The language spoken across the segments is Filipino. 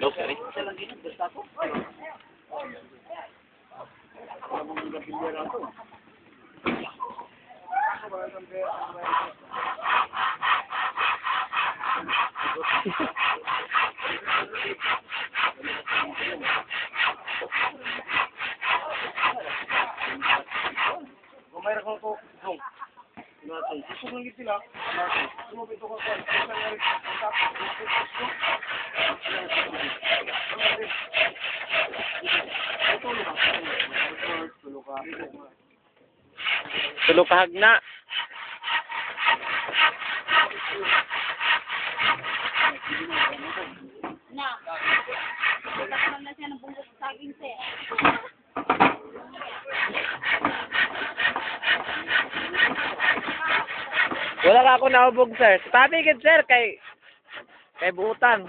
No, sorry. Kumayra ko ko. Dong. Natin. Gusto ko lang sila. Natin. Sumabit ko ko. Tulo kahagna. Na. Nagkakaroon na siya ng sa. Wala ka ako naubog, sir. Tabigid, sir, kay... Kay buutan.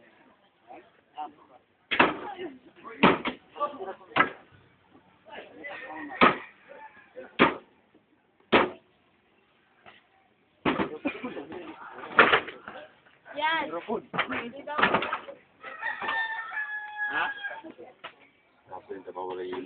Yan. Tapos yung tabawala yun.